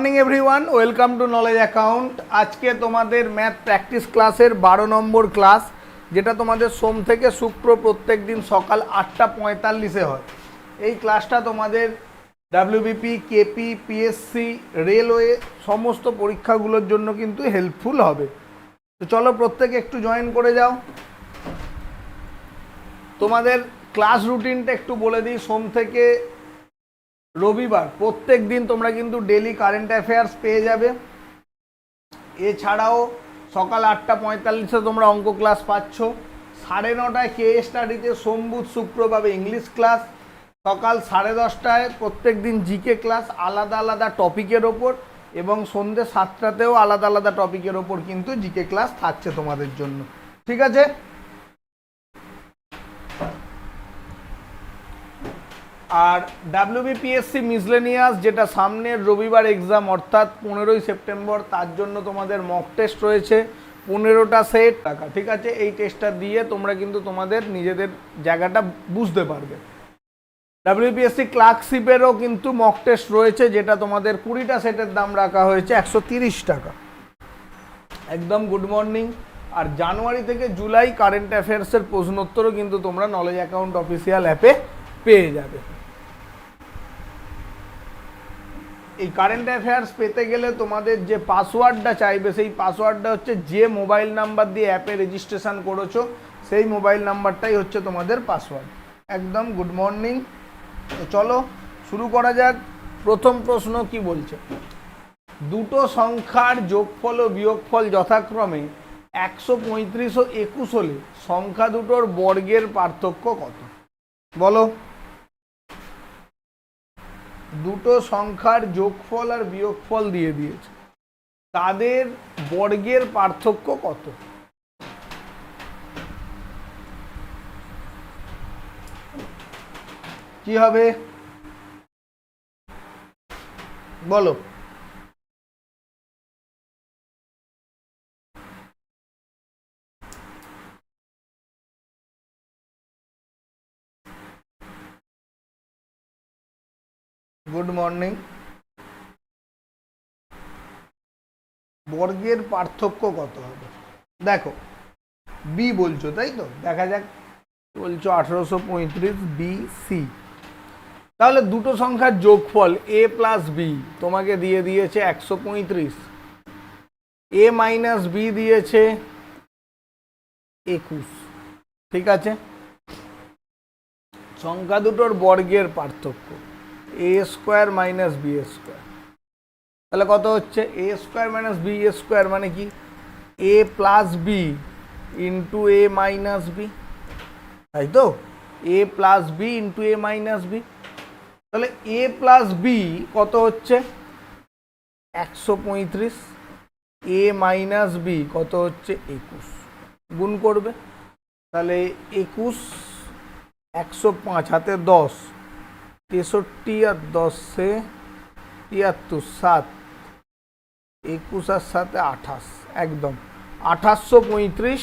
Morning everyone welcome to knowledge account আজকে তোমাদের math practice ক্লাসের বারো নম্বর ক্লাস যেটা তোমাদের সোম থেকে শুক্র প্রত্যেক দিন সকাল আটটা পঁয়তাল্লিশে হয়। এই ক্লাসটা তোমাদের ডাব্লিউবিপি কেপি পিএসসি রেলওয়ে সমস্ত পরীক্ষাগুলোর জন্য কিন্তু হেল্পফুল হবে। তো চলো প্রত্যেকে একটু জয়েন করে যাও। তোমাদের ক্লাস রুটিনটা একটু বলে দিই। সোম থেকে রবিবার প্রত্যেক দিন তোমরা কিন্তু ডেলি কারেন্ট অ্যাফেয়ার্স পেয়ে যাবে। এছাড়াও সকাল আটটা পঁয়তাল্লিশে তোমরা অঙ্ক ক্লাস পাচ্ছ। সাড়ে নটায় কে স্টাডিতে সোম বুধ শুক্র পাবে ইংলিশ ক্লাস সকাল সাড়ে দশটায় প্রত্যেক দিন জিকে ক্লাস আলাদা আলাদা টপিকের ওপর। এবং সন্ধ্যে সাতটাতেও আলাদা আলাদা টপিকের ওপর কিন্তু জিকে ক্লাস থাকছে তোমাদের জন্য। ঠিক আছে? আর ডাব্লিউবিপিএসসি মিসলেনিয়াস যেটা সামনের রবিবার এক্সাম অর্থাৎ পনেরোই সেপ্টেম্বর, তার জন্য তোমাদের মক টেস্ট রয়েছে। পনেরোটা সেট টাকা ঠিক আছে? এই টেস্টটা দিয়ে তোমরা কিন্তু তোমাদের নিজেদের জায়গাটা বুঝতে পারবে। ডাব্লিউপিএসসি ক্লার্কশিপেরও কিন্তু মক টেস্ট রয়েছে, যেটা তোমাদের কুড়িটা সেটের দাম রাখা হয়েছে, একশো তিরিশ টাকা। একদম গুড মর্নিং আর জানুয়ারি থেকে জুলাই কারেন্ট অ্যাফেয়ার্সের প্রশ্নোত্তরও কিন্তু তোমরা নলেজ অ্যাকাউন্ট অফিসিয়াল অ্যাপে পেয়ে যাবে। এই কারেন্ট অ্যাফেয়ার্স পেতে গেলে তোমাদের যে পাসওয়ার্ডটা চাইবে, সেই পাসওয়ার্ডটা হচ্ছে যে মোবাইল নাম্বার দিয়ে অ্যাপে রেজিস্ট্রেশন করেছ, সেই মোবাইল নাম্বারটাই হচ্ছে তোমাদের পাসওয়ার্ড একদম গুড মর্নিং তো চলো, শুরু করা যাক। প্রথম প্রশ্ন কি বলছে? দুটো সংখ্যার যোগফল ও বিয়োগফল যথাক্রমে একশো পঁয়ত্রিশ ও একুশ হলে সংখ্যা দুটোর বর্গের পার্থক্য কত? বলো। দুটো সংখ্যার যোগফল আর বিয়োগফল দিয়ে দিয়েছে। তাদের বর্গের পার্থক্য কত? কি হবে? বলো। গুড মর্নিং বর্গের পার্থক্য কত হবে? দেখো বি বলছো, তাই তো? দেখা যাক। বলছো আঠারোশো পঁয়ত্রিশ বি সি তাহলে দুটো সংখ্যার যোগফল এ প্লাস বি তোমাকে দিয়ে দিয়েছে একশো পঁয়ত্রিশ। এ মাইনাস বি দিয়েছে একুশ। ঠিক আছে? সংখ্যা দুটোর বর্গের পার্থক্য। A square minus B square তাহলে কত হচ্ছে? A square minus B square মানে কি? A plus B into A minus B তাই তো? A plus B into A minus B তাহলে এ প্লাস বি কত হচ্ছে? একশো পঁয়ত্রিশ। এ মাইনাস বি কত হচ্ছে? একুশ। গুণ করবে। তাহলে একুশ, একশো পাঁচ, হাতে দশ। তেষট্টি আর দশে তিয়াত্তর, সাত। একুশ আর সাথে আঠাশ, একদম। আঠাশশো পঁয়ত্রিশ,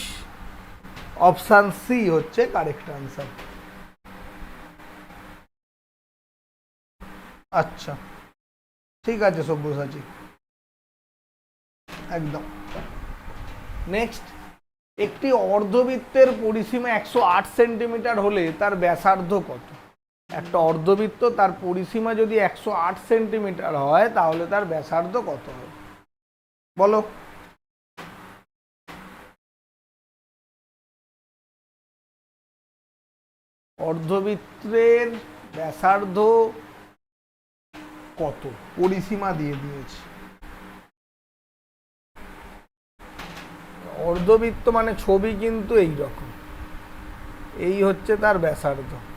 অপশান সি হচ্ছে কারেক্ট আনসার। আচ্ছা ঠিক আছে সব্যসাচী। একদম। নেক্সট, একটি অর্ধবৃত্তের পরিসীমা একশো আট সেন্টিমিটার হলে তার ব্যাসার্ধ কত? একটা অর্ধবৃত্ত, তার পরিসীমা যদি একশো আট সেন্টিমিটার হয়, তাহলে তার ব্যাসার্ধ কত হবে? বলো। অর্ধবৃত্তের ব্যাসার্ধ কত? পরিসীমা দিয়ে দিয়েছে। অর্ধবৃত্ত মানে ছবি কিন্তু এই রকম। এই হচ্ছে তার ব্যাসার্ধ।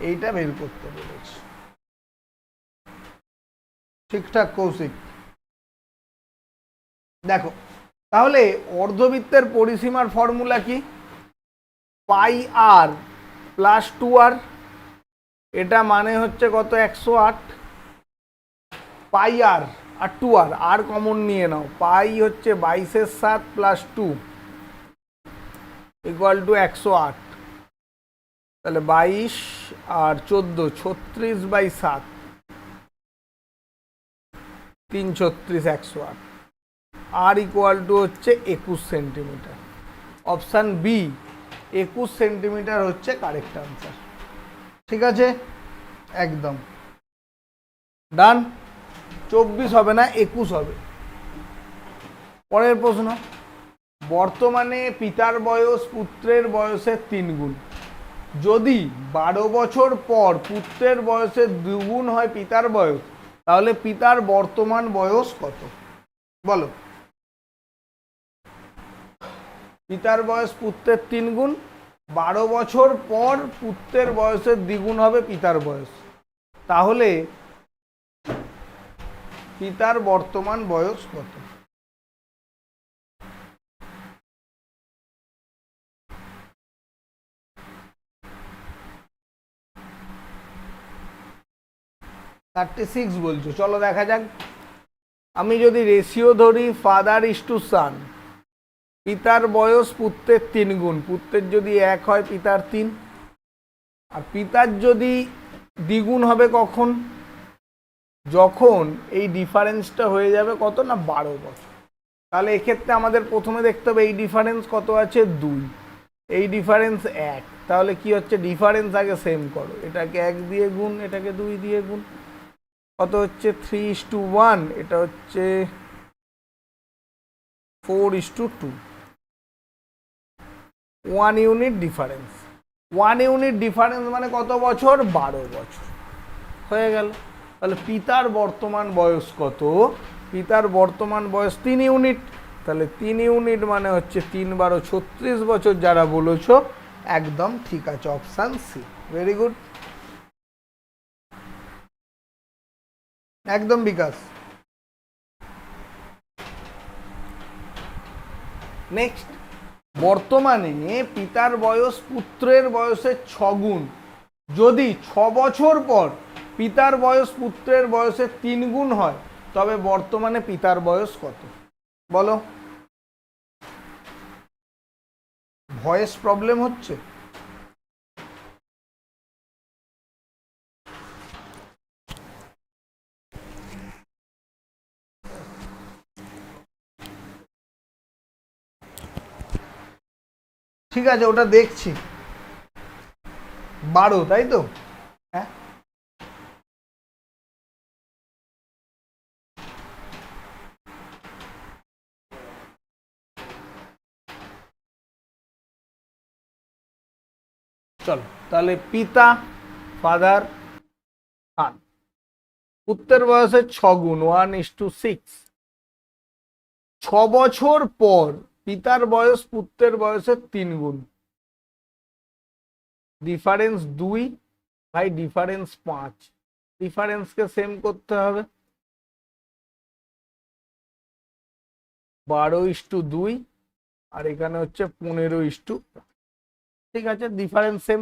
এইটা বের করতে বলেছে। ঠিকঠাক কৌশিক। দেখো, তাহলে অর্ধবৃত্তের পরিসীমার ফর্মুলা কি? পাই আর প্লাস টু আর, এটা মানে হচ্ছে কত? একশো আট। পাই আর আর টু আর আর কমন নিয়ে নাও। পাই হচ্ছে বাইশের সাত প্লাস টু ইকুয়াল টু একশো আট। তাহলে বাইশ আর চোদ্দ, ছত্রিশ বাই সাত। তিন, ছত্রিশ, একশো আট। আর ইকুয়াল টু হচ্ছে একুশ সেন্টিমিটার অপশান বি একুশ সেন্টিমিটার হচ্ছে কারেক্ট আনসার ঠিক আছে? একদম। ডান চব্বিশ হবে না, একুশ হবে। পরের প্রশ্ন। বর্তমানে পিতার বয়স পুত্রের বয়সের তিন গুণ যদি বারো বছর পর পুত্রের বয়সের দুগুণ হয় পিতার বয়স, তাহলে পিতার বর্তমান বয়স কত? বলো। পিতার বয়স পুত্রের তিন গুণ বারো বছর পর পুত্রের বয়সের দ্বিগুণ হবে পিতার বয়স। তাহলে পিতার বর্তমান বয়স কত? থার্টি সিক্স বলছো। চলো দেখা যাক। আমি যদি রেশিও ধরি ফাদার ইস টু সান পিতার বয়স পুত্রের তিন গুণ। পুত্রের যদি এক হয়, পিতার তিন। আর পিতার যদি দ্বিগুণ হবে কখন? যখন এই ডিফারেন্সটা হয়ে যাবে কত না বারো বছর। তাহলে এক্ষেত্রে আমাদের প্রথমে দেখতে হবে, এই ডিফারেন্স কত আছে? দুই। এই ডিফারেন্স এক। তাহলে কি হচ্ছে? ডিফারেন্স আগে সেম করো। এটাকে এক দিয়ে গুণ, এটাকে দুই দিয়ে গুণ। কত হচ্ছে? থ্রি ইস টু ওয়ান এটা হচ্ছে four is two two one unit difference one unit difference মানে কত বছর? বারো বছর। হয়ে গেল। তাহলে পিতার বর্তমান বয়স কত? পিতার বর্তমান বয়স তিন ইউনিট তাহলে তিন ইউনিট মানে হচ্ছে তিন বারো ছত্রিশ বছর যারা বলেছ, একদম ঠিক আছে অপশান সি ভেরি গুড একদম বিকাশ। নেক্সট বর্তমানে পিতার বয়স পুত্রের বয়সের ছগুণ। যদি ছ বছর পর পিতার বয়স পুত্রের বয়সের তিন গুণ হয়, তবে বর্তমানে পিতার বয়স কত? বলো। ভয়েস প্রবলেম হচ্ছে? ঠিক আছে, ওটা দেখছি। বারো, তাই তো? হ্যাঁ। চলো, তাহলে পিতা, ফাদার, খান। পুত্রের বয়সে ছ গুণ ওয়ান ইস টু সিক্স ছ বছর পর পিতার বয়স পুত্রের বয়সের তিন গুণ। ডিফারেন্স দুই ভাই ডিফারেন্স পাঁচ। ডিফারেন্সকে সেম করতে হবে। বারো ইস্টু দুই, আর এখানে হচ্ছে পনেরো ইস টু ঠিক আছে ডিফারেন্স সেম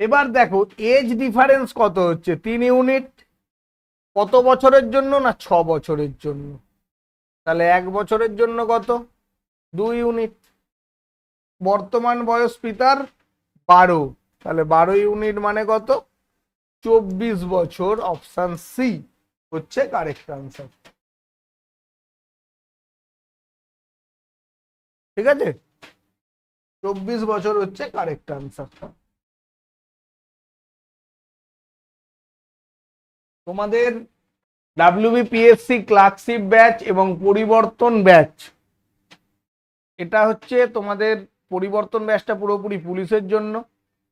এবার দেখো এজ ডিফারেন্স কত হচ্ছে? তিন ইউনিট কত বছরের জন্য না ছ বছরের জন্য? তাহলে এক বছরের জন্য কত? দুই ইউনিট বর্তমান বয়স পিতার বারো। তাহলে বারো ইউনিট মানে কত? চব্বিশ বছর। অপশান সি হচ্ছে কারেক্ট আনসার ঠিক আছে? চব্বিশ বছর হচ্ছে কারেক্ট আনসার তোমাদের ডাব্লিউবিপিএসসি ক্লার্কশিপ ব্যাচ এবং পরিবর্তন ব্যাচ এটা হচ্ছে তোমাদের পরিবর্তন ব্যাচটা পুরোপুরি পুলিশের জন্য।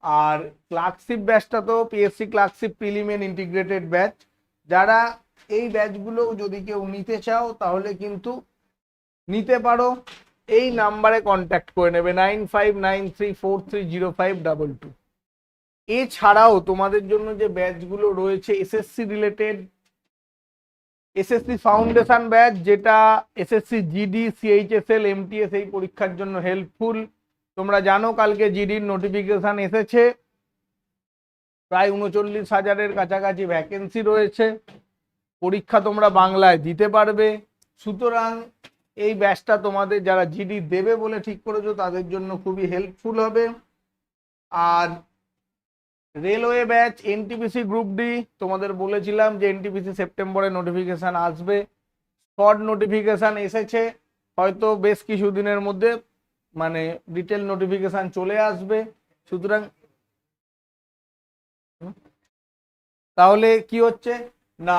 আর ক্লার্কশিপ ব্যাচটা তো PSC clerkship prelims integrated batch যারা এই ব্যাচগুলো যদি কেউ নিতে চাও, তাহলে কিন্তু নিতে পারো। এই নাম্বারে কন্ট্যাক্ট করে নেবে nine five nine three four three zero five double two এছাড়াও তোমাদের জন্য যে ব্যাচগুলো রয়েছে SSC related SSC foundation batch যেটা এসএসসি জিডি সিএইচএসএল এমটিএস এই পরীক্ষার জন্য হেল্পফুল তোমরা জানো কালকে জিডির নোটিফিকেশন এসেছে। প্রায় উনচল্লিশ হাজারের কাছাকাছি ভ্যাকেন্সি রয়েছে। পরীক্ষা তোমরা বাংলায় দিতে পারবে। সুতরাং এই ব্যাচটা তোমাদের যারা জিডি দেবে বলে ঠিক করেছ, তাদের জন্য খুবই হেল্পফুল হবে। আর railway batch NTPC group D তোমাদের বলেছিলাম যে এনটিপিসি সেপ্টেম্বরে নোটিফিকেশান আসবে। শর্ট নোটিফিকেশন এসেছে, হয়তো বেশ কিছু দিনের মধ্যে মানে ডিটেল নোটিফিকেশন চলে আসবে। সুতরাং তাহলে কি হচ্ছে? না,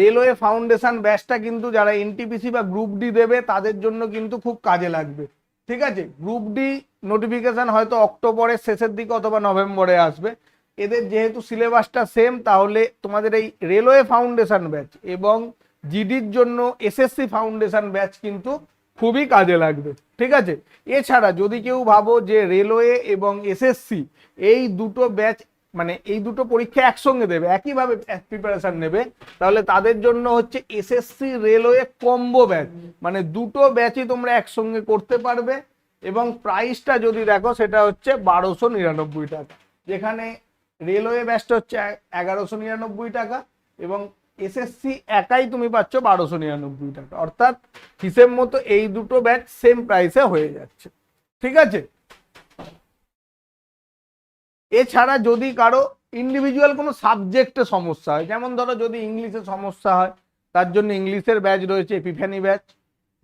রেলওয়ে ফাউন্ডেশন ব্যাচটা কিন্তু যারা এনটিপিসি বা গ্রুপ ডি দেবে, তাদের জন্য কিন্তু খুব কাজে লাগবে। ঠিক আছে? গ্রুপ ডি নোটিফিকেশন হয়তো অক্টোবরের শেষের দিকে অথবা নভেম্বরে আসবে। এদের যেহেতু সিলেবাসটা সেম তাহলে তোমাদের এই রেলওয়ে ফাউন্ডেশন ব্যাচ এবং জিডির জন্য এসএসসি ফাউন্ডেশন ব্যাচ কিন্তু খুবই কাজে লাগবে, ঠিক আছে? এছাড়া যদি কেউ ভাবো যে রেলওয়ে এবং এসএসসি এই দুটো ব্যাচ মানে এই দুটো পরীক্ষা একসঙ্গে দেবে, একইভাবে প্রিপারেশন নেবে, তাহলে তাদের জন্য হচ্ছে এসএসসি রেলওয়ে কম্বো ব্যাচ মানে দুটো ব্যাচই তোমরা একসঙ্গে করতে পারবে এবং প্রাইসটা যদি দেখো সেটা হচ্ছে বারোশো নিরানব্বই টাকা, যেখানে রেলওয়ে ব্যাচটা হচ্ছে এগারোশো নিরানব্বই টাকা এবং এসএসসি একাই তুমি পাচ্ছ বারোশো নিরানব্বই টাকা। অর্থাৎ হিসেব মতো এই দুটো ব্যাচ সেম প্রাইসে হয়ে যাচ্ছে। ঠিক আছে? এছাড়া যদি কারও ইন্ডিভিজুয়াল কোনো সাবজেক্টে সমস্যা হয়, যেমন ধরো যদি ইংলিশে সমস্যা হয়, তার জন্য ইংলিশের ব্যাচ রয়েছে এপিফ্যানি ব্যাচ।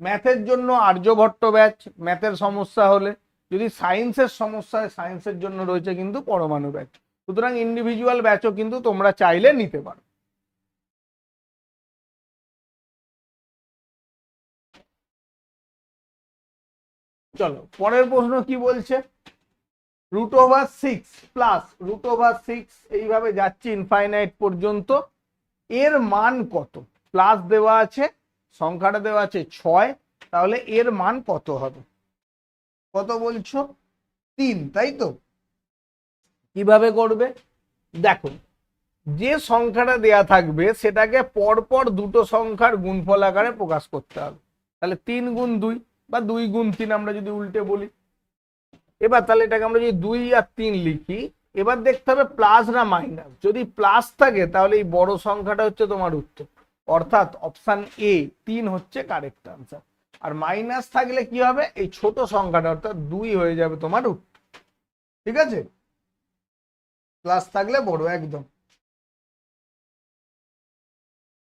ম্যাথের জন্য আর্যভট্ট ব্যাচ ম্যাথের সমস্যা হলে। যদি সায়েন্সের সমস্যা হয় সায়েন্সের জন্য রয়েছে কিন্তু পরমাণু ব্যাচ। সুতরাং ইন্ডিভিজুয়াল ব্যাচও কিন্তু তোমরা চাইলে নিতে পারো। চলো, পরের প্রশ্ন কি বলছে? Root over six plus root over six এইভাবে যাচ্ছে ইনফাইনাইট পর্যন্ত। এর মান কত? প্লাস দেওয়া আছে, সংখ্যাটা দেওয়া আছে ছয়, তাহলে এর মান কত হবে? কত বলছো? তিন, তাই তো? কীভাবে করবে? দেখো, যে সংখ্যাটা দেয়া থাকবে, সেটাকে পরপর দুটো সংখ্যার গুণফল আকারে প্রকাশ করতে হবে। তাহলে তিন গুণ দুই বা দুই গুণ তিন আমরা যদি উল্টে বলি। এবার তাহলে এটাকে আমরা যদি দুই আর তিন লিখি, এবার দেখতে হবে প্লাস না মাইনাস। যদি প্লাস থাকে, তাহলে এই বড় সংখ্যাটা হচ্ছে তোমার উত্তর। অর্থাৎ অপশান এ, তিন হচ্ছে কারেক্ট আনসার আর মাইনাস থাকলে কি হবে? এই ছোট সংখ্যাটা, অর্থাৎ দুই হয়ে যাবে তোমার উত্তর। ঠিক আছে? প্লাস থাকলে বড়, একদম।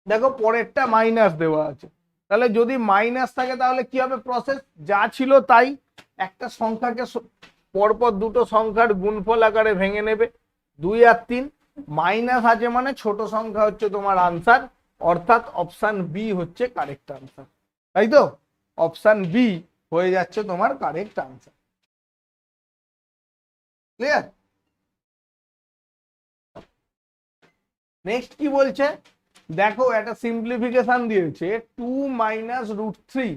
দেখো, পরেরটা মাইনাস দেওয়া আছে। তাহলে যদি মাইনাস থাকে, তাহলে কি হবে? প্রসেস যা ছিল তাই। একটা সংখ্যাকে পরপর দুটো সংখ্যার গুণফল আকারে ভেঙে নেবে। দুই আর তিন মাইনাস আছে মানে ছোট সংখ্যা হচ্ছে তোমার আনসার অর্থাৎ অপশান বি হচ্ছে কারেক্ট আনসার তাই তো? অপশান বি হয়ে যাচ্ছে তোমার কারেক্ট আনসার ক্লিয়ার নেক্সট কি বলছে? দেখো, একটা সিম্পলিফিকেশন দিয়েছে। Two minus root three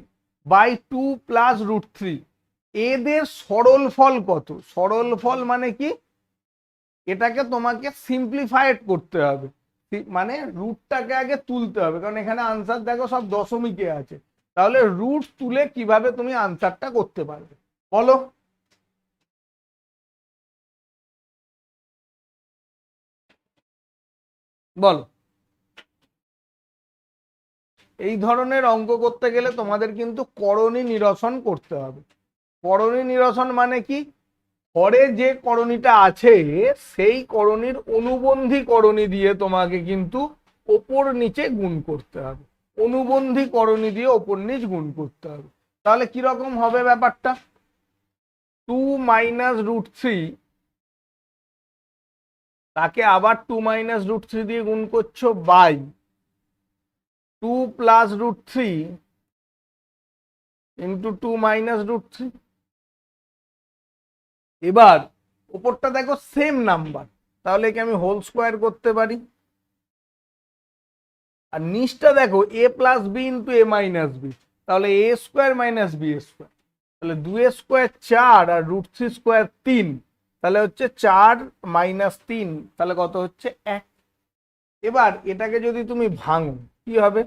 by two plus root three এদের সরল ফল কত? সরল ফল মানে কি? এটাকে তোমাকে সিম্পলিফাইড করতে হবে। মানে রুটটাকে আগে তুলতে হবে। কারণ এখানে আনসার দেখো সব দশমিকে আছে। তাহলে রুট তুলে কীভাবে তুমি আনসারটা করতে পারবে? বলো। বলো। এই ধরনের অঙ্ক করতে গেলে তোমাদের কিন্তু করণী নিরসন করতে হবে। করণী নিরসন মানে কি? ঘরে যে করণীটা আছে, সেই করণীর অনুবন্ধী করণী দিয়ে তোমাকে কিন্তু ওপর নিচে গুণ করতে হবে। অনুবন্ধী করণী দিয়ে ওপর নিচ গুণ করতে হবে। তাহলে কীরকম হবে ব্যাপারটা? টু মাইনাস রুট থ্রি তাকে আবার টু মাইনাস রুট থ্রি দিয়ে গুণ করছ by two plus root three into two minus root three এবার ওপরটা দেখো সেম নাম্বার তাহলে কি আমি হোল স্কোয়ার করতে পারি। আর নিচটা দেখো A plus B into A minus B তাহলে A square minus B square তাহলে দুই স্কোয়ার চার আর রুট থ্রি স্কোয়ার তিন। তাহলে হচ্ছে চার মাইনাস তিন, তাহলে কত হচ্ছে এক। এবার এটাকে যদি তুমি ভাঙো, কি হবে?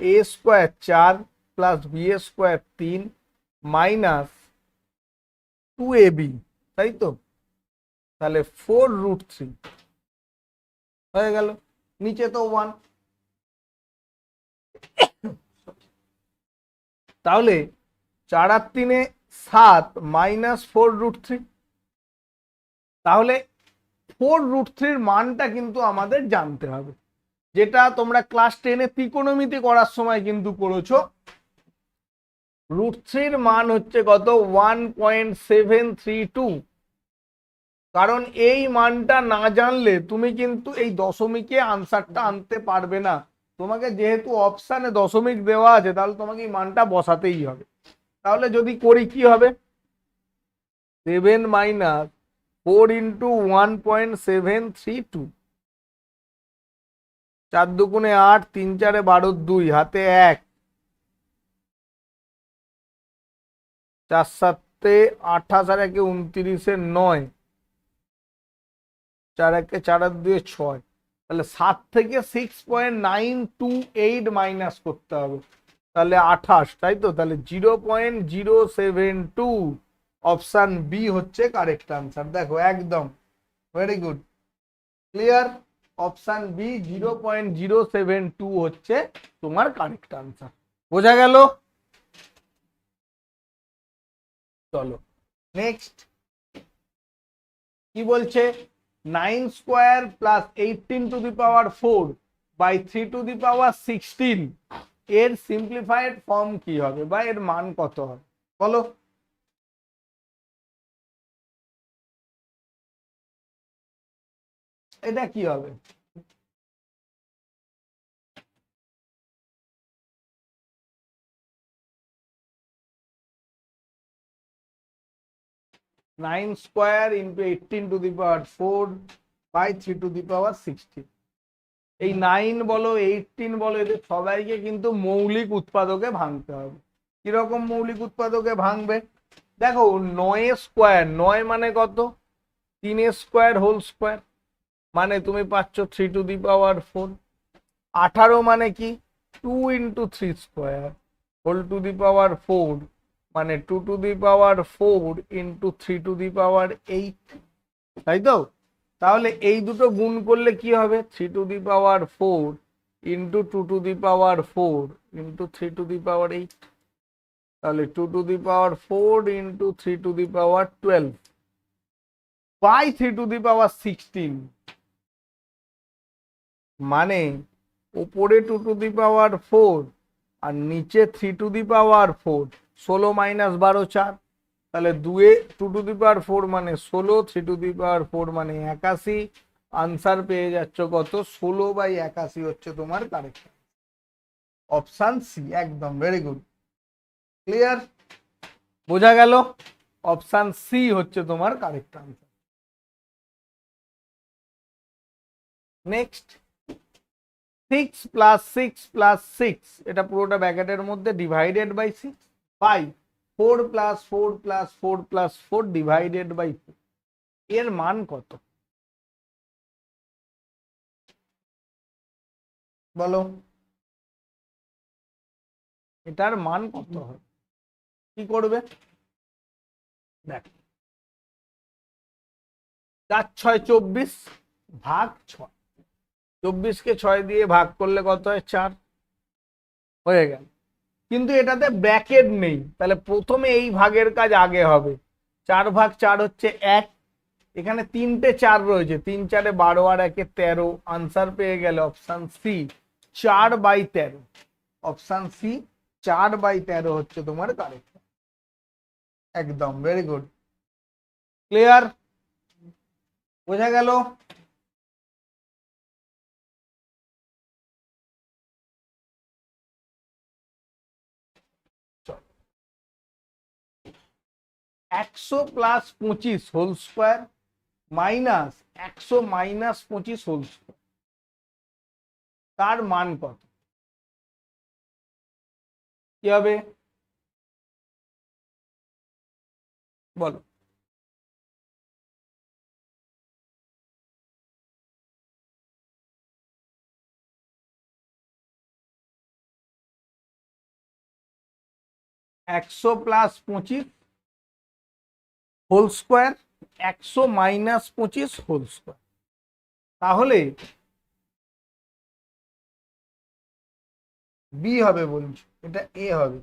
এ স্কোয়ার চার প্লাস বি স্কোয়ার তিন মাইনাস টু এ বি তাই তো? তাহলে ফোর রুট থ্রি হয়ে গেল। নিচে তো ওয়ান তাহলে চার আর তিনে সাত মাইনাস ফোর রুট থ্রি তাহলে ফোর রুট থ্রির মানটা কিন্তু আমাদের জানতে হবে। যেটা তোমরা ক্লাস টেনে ত্রিকোণমিতি করার সময় কিন্তু করেছ রুট থ্রির মান হচ্ছে কত? One point seven three two কারণ এই মানটা না জানলে তুমি কিন্তু এই দশমিকে আনসারটা আনতে পারবে না। তোমাকে যেহেতু অপশানে দশমিক দেওয়া আছে, তাহলে তোমাকে এই মানটা বসাতেই হবে। তাহলে যদি করি কি হবে? Seven minus four into one point seven three two. চার দুগুণে আট, তিন চারে বারো দুই, হাতে এক। চার সাতে আঠাশ আর একে উনত্রিশে নয়। চার একে চার আর দুয়ে ছয়। তাহলে সাত থেকে six point nine two eight minus করতে হবে। তাহলে আঠাশ, তাই তো? তাহলে zero point zero seven two option B হচ্ছে কারেক্ট আনসার দেখো, একদম। Very good clear option B zero point zero seven two হচ্ছে তোমার কারেক্ট আনসার বোঝা গেল? চলো নেক্সট কি বলছে? Nine square plus eighteen to the power four by three to the power sixteen এর সিম্পলিফাইড ফর্ম কি হবে বা এর মান কত হবে? বলো। এটা কি হবে? Nine square into eighteen to the power four, by three to the power sixteen. এই নাইন বলো এইটিন বলো, এদের সবাইকে কিন্তু মৌলিক উৎপাদকে ভাঙতে হবে। কীরকম মৌলিক উৎপাদকে ভাঙবে? দেখো, নয় স্কোয়ার, নয় মানে কত? তিন স্কোয়ার হোল স্কোয়ার। মানে তুমি পাচ্ছ three to the power four আঠারো মানে কি two into three square whole to the power four মানে two to the power four into three to the power eight তাই তো তাহলে এই দুটো গুণ করলে কি হবে three to the power four into two to the power four into three to the power eight তাহলে two to the power four into three to the power twelve by three to the power sixteen মানে ওপরে two to the power four আর নিচে three to the power four ষোলো minus বারো চার। তাহলে দুয়ে two to the power four মানে ষোলো three to the power four মানে একাশি। আনসার পেয়ে যাচ্ছ কত? ষোলো বাই একাশি হচ্ছে তোমার কারেক্ট অপশান সি একদম ভেরি গুড ক্লিয়ার বোঝা গেল? অপশান সি হচ্ছে তোমার correct answer next six plus six plus six এটা পুরোটা ব্যাকেটের মধ্যে divided by six by four plus four plus four plus four divided by four এর মান কত? বলো। এটার মান কত হবে কি করবে? দেখ। চার ছয় চব্বিশ ভাগ ছয়। চব্বিশকে ছয় দিয়ে ভাগ করলে কত হয়? চার। হয়ে গেল। কিন্তু এটাতে ব্র্যাকেট নেই। তাহলে প্রথমে এই ভাগের কাজ আগে হবে। চার ভাগ চার হচ্ছে এক। এখানে তিনটে চার রয়েছে। তিন, চারে বারো আর একে তেরো। আনসার পেয়ে গেলে অপশান সি চার বাই তেরো। অপশান সি চার বাই তেরো হচ্ছে তোমার কারেক্ট একদম ভেরি গুড ক্লিয়ার বোঝা গেল? একশো প্লাস পঁচিশ হোল স্কোয়ার মাইনাস একশো মাইনাস পঁচিশ হোল স্কোয়ার তার মান কত? কি হবে? বলো। একশো প্লাস পঁচিশ হোল স্কোয়ার একশো মাইনাস পঁচিশ হোল স্কোয়ার। তাহলে বি হবে বলছো এটা এ হবে।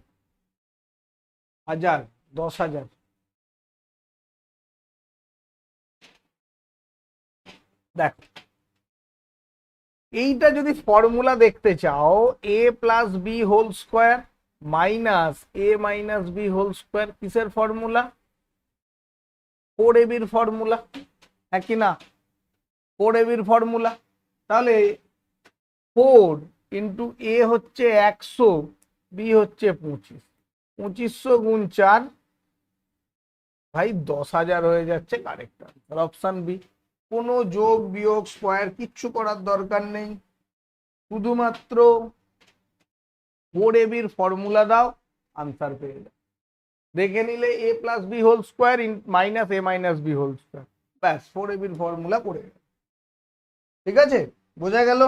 হাজার, দশ হাজার। দেখো, এইটা যদি ফর্মুলা দেখতে চাও A plus B whole square minus A minus B whole square কিসের ফর্মুলা ফোর এবির ফর্মুলা হ্যাঁ কি না? ফোর এবির ফর্মুলা তাহলে ফোর ইন্টু এ হচ্ছে একশো বি হচ্ছে পঁচিশ। পঁচিশশো গুণ চার, ভাই দশ হাজার হয়ে যাচ্ছে কারেক্ট আনসার অপশান বি কোনো যোগ, বিয়োগ স্কোয়ার কিচ্ছু করার দরকার নেই। শুধুমাত্র ফোর এবির ফর্মুলা দাও আনসার পেয়ে দেখে নিলে A plus B whole square in minus A minus B whole square ব্যাস ফোর এ এবির ফর্মুলা করে ঠিক আছে? বোঝা গেল?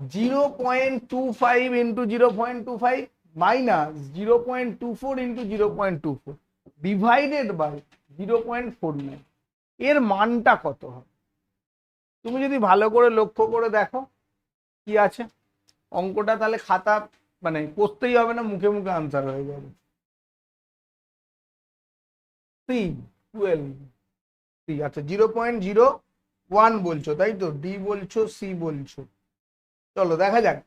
Zero point two five into zero point two five minus zero point two four into zero point two four. Divided by zero point four nine এর মানটা কত হবে? তুমি যদি ভালো করে লক্ষ্য করে দেখো, কি আছে? অঙ্কটা তাহলে খাতা মানে করতেই হবে না, মুখে মুখে আনসার হয়ে যাবে। সি টুয়েলভ সি আচ্ছা জিরো পয়েন্ট জিরো ওয়ান বলছো, তাই তো? ডি বলছো সি বলছো। চলো, দেখা যাক।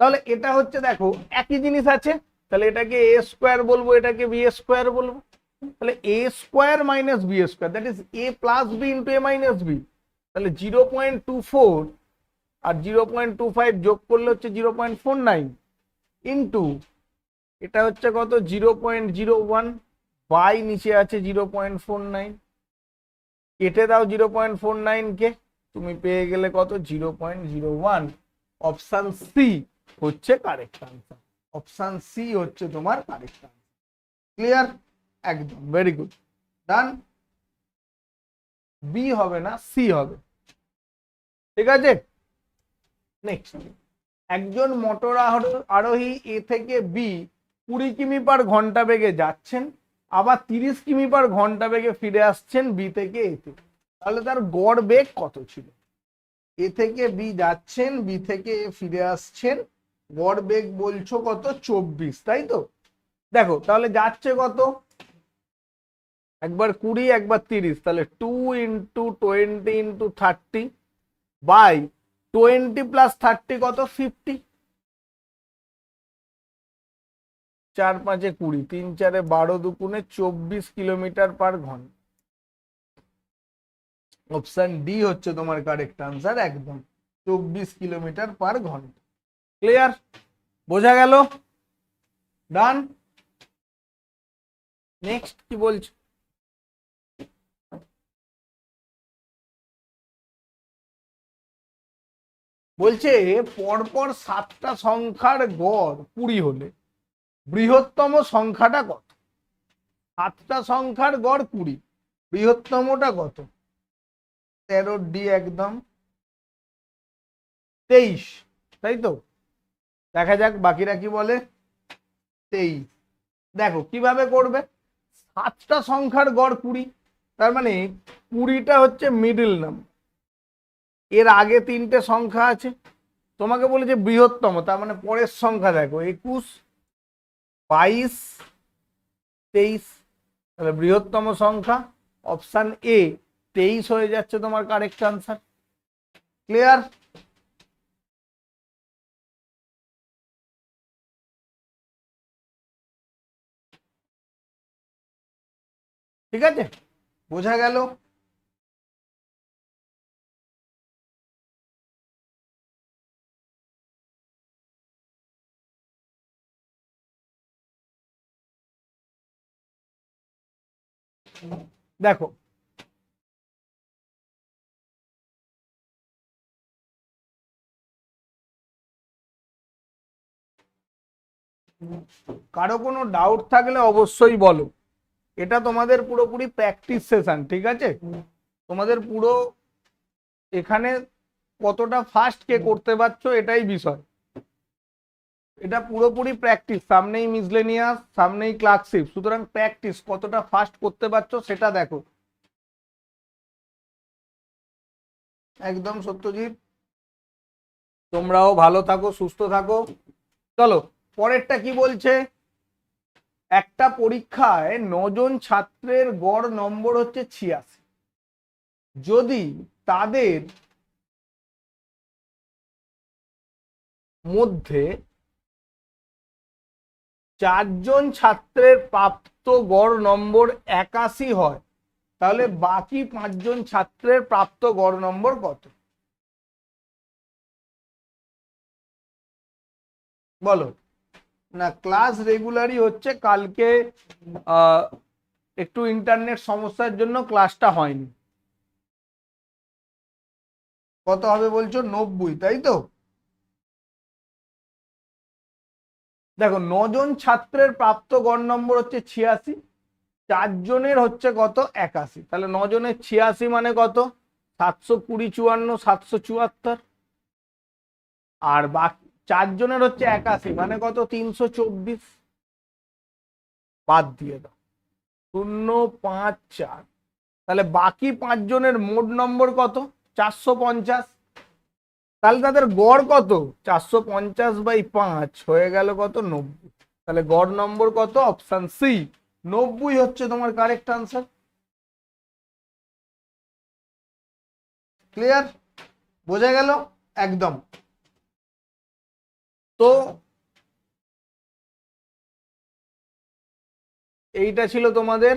তাহলে এটা হচ্ছে, দেখো, একই জিনিস আছে। তাহলে এটাকে এ স্কোয়ার বলব, এটাকে বি স্কোয়ার বলব। তাহলে A square minus B square that is A plus B into A minus B তাহলে জিরো পয়েন্ট টু ফোর আর জিরো পয়েন্ট টু ফাইভ যোগ করলে হচ্ছে zero point four nine into এটা হচ্ছে কত? Zero point zero one by নিচে আছে জিরো পয়েন্ট ফোর নাইন কেটে দাও জিরো পয়েন্ট ফোর নাইনকে তুমি পেয়ে গেলে কত? Zero point zero one option C হচ্ছে কারেক্ট আনসার অপশান সি হচ্ছে তোমার কারেক্ট আনসার ক্লিয়ার একদম ভেরি গুড ডান বি হবে না সি হবে, ঠিক আছে? নেক্সট একজন মোটর আরো- আরোহী এ থেকে বি কুড়ি কিমি পার ঘণ্টা বেগে যাচ্ছেন, আবার তিরিশ কিমি পার ঘণ্টা বেগে ফিরে আসছেন বি থেকে এতে তাহলে তার গড় বেগ কত ছিল? এ থেকে বি যাচ্ছেন, বি থেকে এ ফিরে আসছেন, গড় বেগ বলছো কত? চব্বিশ, তাই তো? দেখো, তাহলে যাচ্ছে কত? একবার কুড়ি, একবার তিরিশ, তাহলে two into twenty into thirty by twenty plus thirty কত? ফিফটি চার পাঁচে কুড়ি, তিন চারে বারো দুপুনে চব্বিশ কিলোমিটার পার ঘণ্টা। অপশন ডি হচ্ছে তোমার কারেক্ট আনসার একদম। চব্বিশ কিলোমিটার পার ঘণ্টা। ক্লিয়ার বোঝা গেল? ডান নেক্সট কি বলছো? বলছে, পরপর সাতটা সংখ্যার গড় কুড়ি হলে, বৃহত্তম সংখ্যাটা কত? সাতটা সংখ্যার গড় কুড়ি, বৃহত্তমটা কত? তেরো ডি একদম তেইশ, তাই তো? দেখা যাক, বাকিরা কি বলে? তেইশ। দেখো, কীভাবে করবে? সাতটা সংখ্যার গড় কুড়ি, তার মানে কুড়িটা হচ্ছে মিডল নাম্বার এর আগে তিনটে সংখ্যা আছে। তোমাকে বলে যে বৃহত্তম, তার মানে পরের সংখ্যা দেখো, একুশ, বাইশ, তেইশ, তাহলে বৃহত্তম সংখ্যা অপশান এ তেইশ হয়ে যাচ্ছে তোমার কারেক্ট আনসার ক্লিয়ার ঠিক আছে? বোঝা গেল? দেখো। কারও কোনো ডাউট থাকলে অবশ্যই বলো। এটা তোমাদের পুরোপুরি প্র্যাকটিস সেশন ঠিক আছে? তোমাদের পুরো এখানে কতটা ফাস্ট কে করতে পারছ এটাই বিষয়। এটা পুরোপুরি প্র্যাকটিস সামনেই মিসলেনিয়াস সামনেই ক্লার্কশিপ সুতরাং প্র্যাকটিস কতটা ফাস্ট করতে পারছ সেটা দেখো। একদম সত্যজিৎ। তোমরাও ভালো থাকো, সুস্থ থাকো। চলো, পরেরটা কি বলছে? একটা পরীক্ষায় নজন ছাত্রের গড় নম্বর হচ্ছে ছিয়াশি। যদি তাদের মধ্যে চারজন ছাত্রের প্রাপ্ত গড় নম্বর একাশি হয়। তাহলে বাকি পাঁচজন ছাত্রের প্রাপ্ত গড় নম্বর কত? বলো। না, ক্লাস রেগুলারই হচ্ছে, কালকে একটু ইন্টারনেট সমস্যার জন্য ক্লাসটা হয়নি। কত হবে বলছো? নব্বই, তাই তো? দেখো, নজন ছাত্রের প্রাপ্ত গড় নম্বর হচ্ছে ছিয়াশি, চারজনের হচ্ছে কত? একাশি। তাহলে নজনের ছিয়াশি মানে কত? সাতশো কুড়ি চুয়ান্ন, সাতশো চুয়াত্তর। আর বাকি চারজনের হচ্ছে একাশি মানে কত? তিনশো চব্বিশ। বাদ দিয়ে দাও। শূন্য, পাঁচ, চার। তাহলে বাকি পাঁচজনের মোট নম্বর কত? চারশো পঞ্চাশ। তাহলে তাদের গড় কত? চারশো পঞ্চাশ বাই পাঁচ হয়ে গেল কত? নব্বই। তাহলে গড় নম্বর কত? Option C. নব্বই হচ্ছে তোমার কারেক্ট আনসার ক্লিয়ার বোঝা গেল? একদম। তো এইটা ছিল তোমাদের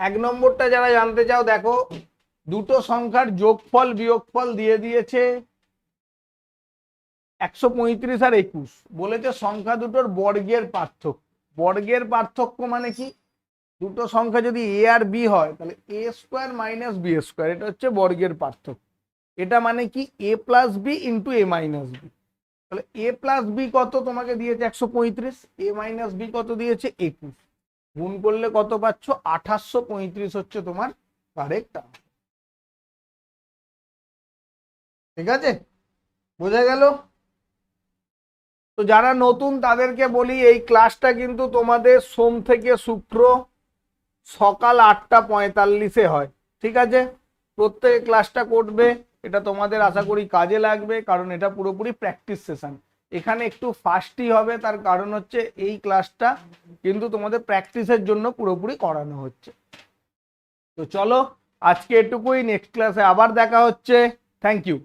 এক নম্বরটা যারা জানতে চাও, দেখো, দুটো সংখ্যার যোগফল, বিয়োগফল দিয়ে দিয়েছে একশো পঁয়ত্রিশ আর একুশ। বলেছে সংখ্যা দুটোর বর্গের পার্থক্য। বর্গের পার্থক্য মানে কি? দুটো সংখ্যা যদি এ আর বি হয়, তাহলে A square minus B square এটা হচ্ছে বর্গের পার্থক্য। এটা মানে কি? A plus B into A minus B তাহলে এ প্লাস বি কত তোমাকে দিয়েছে? একশো পঁয়ত্রিশ। এ মাইনাস বি কত দিয়েছে? একুশ। গুণ করলে কত পাচ্ছ? আঠাশশো পঁয়ত্রিশ হচ্ছে তোমার কারেক্ট ঠিক আছে? বোঝা গেল? তো যারা নতুন তাদেরকে বলি, এই ক্লাসটা কিন্তু তোমাদের সোম থেকে শুক্র সকাল আটটা পঁয়তাল্লিশে হয়। ঠিক আছে? প্রত্যেকে ক্লাসটা করবে। এটা তোমাদের আশা করি কাজে লাগবে, কারণ এটা পুরোপুরি প্র্যাকটিস সেশন এখানে একটু ফাস্টই হবে, তার কারণ হচ্ছে এই ক্লাসটা কিন্তু তোমাদের প্র্যাকটিসের জন্য পুরোপুরি করানো হচ্ছে। তো চলো আজকে এটুকুই নেক্সট ক্লাসে আবার দেখা হচ্ছে। Thank you